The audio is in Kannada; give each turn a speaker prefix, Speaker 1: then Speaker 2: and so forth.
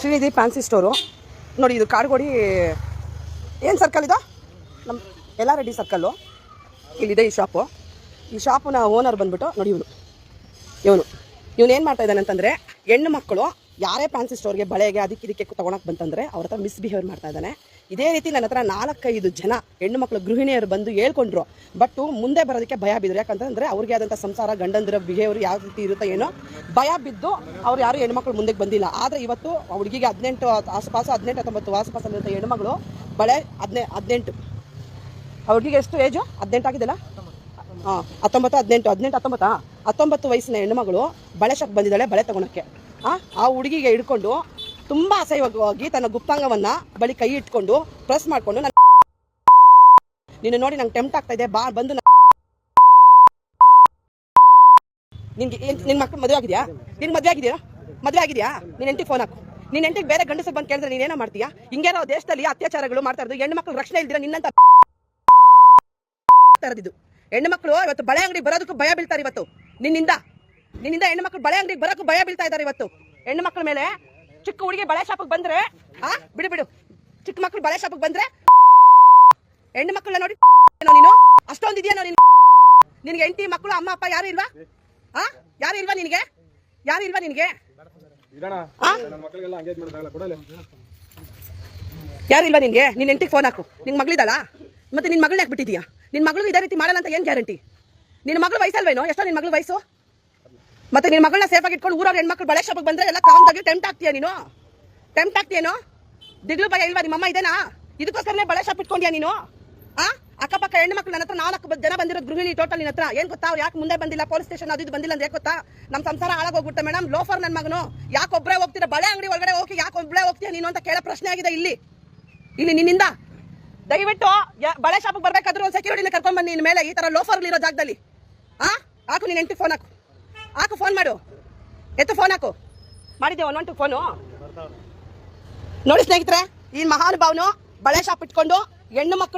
Speaker 1: Srinidhi fancy store. ನೋಡಿ, ಇದು ಕಾಡುಗೋಡಿ ಏನು ಸರ್ಕಲ್ ಇದು? ನಮ್ಮ ಎಲ್ಲ ರೆಡ್ಡಿ ಸರ್ಕಲ್ಲು ಇಲ್ಲಿದೆ ಈ ಶಾಪು ಈ ಶಾಪುನ ಓನರ್ ಬಂದ್ಬಿಟ್ಟು, ನೋಡಿ ಇವನು. ಇವನು. ಇವನು ಏನು ಮಾಡ್ತಾ ಇದ್ದಾನೆ ಅಂತಂದರೆ, ಹೆಣ್ಣು ಮಕ್ಕಳು ಯಾರೇ ಫ್ಯಾನ್ಸಿ ಸ್ಟೋರ್ಗೆ ಬಳೆಗೆ ಅದಕ್ಕೆ ಇದಕ್ಕೆ ತೊಗೊಳಕ್ಕೆ ಬಂತಂದರೆ, ಅವ್ರ ಹತ್ರ ಮಿಸ್ಬಿಹೇವ್ ಮಾಡ್ತಾ ಇದ್ದಾನೆ. ಇದೇ ರೀತಿ ನನ್ನ ಹತ್ರ ನಾಲ್ಕೈದು ಜನ ಹೆಣ್ಣು ಮಕ್ಕಳು ಗೃಹಿಣಿಯರು ಬಂದು ಹೇಳ್ಕೊಂಡ್ರು. ಬಟ್ಟು ಮುಂದೆ ಬರೋದಕ್ಕೆ ಭಯ ಬಿದ್ರು. ಯಾಕಂತಂದರೆ ಅವ್ರಿಗೆ ಆದಂಥ ಸಂಸಾರ, ಗಂಡಂದಿರ ಬಿಹೇವಿಯರ್ ಯಾವ ರೀತಿ ಇರುತ್ತೋ ಏನೋ ಭಯ ಬಿದ್ದು ಅವ್ರು ಯಾರು ಹೆಣ್ಮಕ್ಳು ಮುಂದೆ ಬಂದಿಲ್ಲ. ಆದರೆ ಇವತ್ತು ಹುಡುಗಿಗೆ ಹದಿನೆಂಟು ಆಸುಪಾಸು, ಹದಿನೆಂಟು ಹತ್ತೊಂಬತ್ತು ಆಸುಪಾಸಲ್ಲಿರುವಂಥ ಹೆಣ್ಮಗಳು ಬಳೆ ಹದಿನೆ, ಹದಿನೆಂಟು. ಅವ್ರಿಗೆ ಎಷ್ಟು ಏಜು ಹದಿನೆಂಟು ಆಗಿದೆಲ್ಲ ಹಾಂ, ಹತ್ತೊಂಬತ್ತು, ಹದಿನೆಂಟು ಹದಿನೆಂಟು, ಹತ್ತೊಂಬತ್ತಾ? ಹತ್ತೊಂಬತ್ತು ವಯಸ್ಸಿನ ಹೆಣ್ಣುಮಗಳು ಬಳೆ ಶಾಪ್ ಬಂದಿದ್ದಾಳೆ ಬಳೆ ತಗೊಳಕ್ಕೆ. ಆ ಹುಡುಗಿಗೆ ಹಿಡ್ಕೊಂಡು ತುಂಬ ಅಸಹ್ಯವಾಗಿ ತನ್ನ ಗುಪ್ತಾಂಗವನ್ನ ಬಳಿ ಕೈ ಇಟ್ಕೊಂಡು ಪ್ರೆಸ್ ಮಾಡ್ಕೊಂಡು ನನ್ನ ನೀನು ನೋಡಿ ನಂಗೆ ಟೆಂಪ್ಟ್ ಆಗ್ತಾ ಇದೆ, ಬಾ, ಬಂದು ನನ್- ನಿನ್ಗೆ ನಿನ್ ಮಕ್ಳು ಮದುವೆ ಆಗಿದೆಯಾ? ನಿನ್ ಮದುವೆ ಆಗಿದೆಯಾ? ಮದುವೆ ಆಗಿದೆಯಾ? ನಿನ್ನ ಎಂಟಿ ಫೋನ್ ಹಾಕು. ನೀನು ಎಂಟಿಗೆ ಬೇರೆ ಗಂಡಸರು ಬಂದು ಕೇಳಿದ್ರೆ ನೀನೇನೋ ಮಾಡ್ತೀಯಾ? ಹಿಂಗೇನೋ ದೇಶದಲ್ಲಿ ಅತ್ಯಾಚಾರಗಳು ಮಾಡ್ತಾ ಇರೋದು ಹೆಣ್ಣು ಮಕ್ಳು ರಕ್ಷಣೆ ಇಲ್ದಿರ ನಿನ್ನಂತ ತರದಿದ್ದು ಹೆಣ್ಣು ಮಕ್ಕಳು ಇವತ್ತು ಬಳೆ ಅಂಗಡಿ ಬರೋದಕ್ಕೂ ಭಯ ಬೀಳ್ತಾರೆ ಇವತ್ತು. ನಿನ್ನಿಂದ. ನಿನ್ನಿಂದ ಹೆಣ್ಣು ಮಕ್ಕಳು ಬಳೆ ಅಂಗಡಿ ಬರೋಕ್ಕೂ ಭಯ ಬೀಳ್ತಾ ಇದ್ದಾರೆ ಇವತ್ತು. ಹೆಣ್ಣು ಮಕ್ಕಳ ಮೇಲೆ ಚಿಕ್ಕ ಹುಡುಗಿ ಬಳೆ ಶಾಪಿಗೆ ಬಂದ್ರೆ ಆ ಬಿಡು ಬಿಡು. ಚಿಕ್ಕ ಮಕ್ಕಳು ಬಳೆ ಶಾಪಿಗೆ ಬಂದ್ರೆ ಹೆಣ್ಣು ಮಕ್ಕಳನ್ನ ನೋಡಿ ಏನೋ ನೀನು? ಅಷ್ಟೊಂದು ಇದೆಯೇನೋ ನೀನು? ನಿನ್ಗೆ ಹೆಂಡತಿ ಮಕ್ಕಳು ಅಮ್ಮ ಅಪ್ಪ ಯಾರು ಇಲ್ವಾ? ಹಾ ಯಾರು ಇಲ್ವಾ ನಿನಗೆ? ಯಾರು ಇಲ್ವಾ ನಿನಗೆ? ಯಾರು ಇಲ್ವಾ ನಿನ್ಗೆ? ನಿನ್ನ ಹೆಂಡತಿಗೆ ಫೋನ್ ಹಾಕು. ನಿನ್ ಮಗಳಿದಲ್ಲ ಮತ್ತೆ ನಿನ್ನ ಮಗಳನ್ನ ಹಾಕ್ಬಿಟ್ಟಿದ್ಯಾ ನಿನ್ ನಿನ್ನ ಮಗಳು ಇದೇ ರೀತಿ ಮಾಡಲ್ಲ ಅಂತ ಏನು ಗ್ಯಾರಂಟಿ ನಿನ್ನ ಮಗಳು ವಯಸ್ಸಲ್ವೇನೋ? ಎಷ್ಟೋ ನಿನ್ನ ಮಗಳು ವಯಸ್ಸು? ಮತ್ತೆ ನಿನ್ನ ಮಗಳನ್ನ ಸೇಫಾಗಿ ಇಟ್ಕೊಂಡು ಊರವ್ರ ಹೆಣ್ಮಕ್ಳು ಬಳೆ ಶಾಪಿಗೆ ಬಂದ್ರೆ ಎಲ್ಲ ಕಾಮ್ದಾಗಿ ಟೆಂಟ್ ಆಗ್ತೀಯ ನೀನು? ಟೆಂಟ್ ಆಗ್ತೀಯೇನೋ? ದಿಗ್ಲು ಭಯ ಇಲ್ವಾ ನಿಮ್ಮಮ್ಮ ಇದೇನಾ? ಇದಕ್ಕೋಸ್ಕರನೇ ಬಳೆ ಶಾಪ್ ಇಟ್ಕೊಂಡ್ಯಾ ನೀನು? ಆ? ಅಕ್ಕಪಕ್ಕ ಹೆಣ್ಮಕ್ಳು ನನ್ನ ಹತ್ರ ನಾಲ್ಕು ಜನ ಬಂದಿರೋ ಗೃಹಿಣಿ ಟೋಟಲ್ ನಿನ್ನ ಹತ್ರ. ಏನ್ ಗೊತ್ತಾ? ಅವ್ರು ಯಾಕೆ ಮುಂದೆ ಬಂದಿಲ್ಲ? ಪೊಲೀಸ್ ಸ್ಟೇಷನ್ ಅದು ಇದು ಬಂದಿಲ್ಲ ಅಂದ್ರೆ ಗೊತ್ತಾ? ನಮ್ಮ ಸಂಸಾರ ಹಾಳಾಗೋಗ್ಬಿಟ್ಟೆ ಮೇಡಮ್ ಲೋಫರ್ ನನ್ನ ಮಗನು. ಯಾಕೆ ಒಬ್ಬರೇ ಹೋಗ್ತೀರಾ? ಬಳೆ ಅಂಗಡಿ ಒಳಗಡೆ ಹೋಗಿ ಯಾಕೆ ಒಬ್ಬಳೇ ಹೋಗ್ತೀಯ ನೀನು ಅಂತ ಕೇಳೋ ಪ್ರಶ್ನೆ ಆಗಿದೆ ಇಲ್ಲಿ. ಇಲ್ಲಿ ನಿನ್ನಿಂದ. ದಯವಿಟ್ಟು ಬಳೆ ಶಾಪಿಗೆ ಬರ್ಬೇಕಾದ್ರೂ ಒಂದು ಸೆಕ್ಯೂರಿಟಿನ ಕರ್ಕೊಂಡ್ ಬನ್ನಿ ನಿನ್ನ ಮೇಲೆ. ಈ ತರ ಲೋಫರ್ ಇರೋ ಜಾಗದಲ್ಲಿ. ಆ? ಹಾಕು ನೀನು ಎಂಟಿ ಫೋನ್ ಹಾಕು. ಹಾಕು ಫೋನ್ ಮಾಡು. ಎತ್ತು ಫೋನ್ ಹಾಕು. ಮಾಡಿದ್ದೆ ಒನ್ ಒನ್ ಟು ಫೋನು ನೋಡಿ ಸ್ನೇಹಿತರೆ, ಈ ಮಹಾನುಭಾವನು ಬಳೆ ಶಾಪ್ ಇಟ್ಕೊಂಡು ಹೆಣ್ಣು ಮಕ್ಕಳ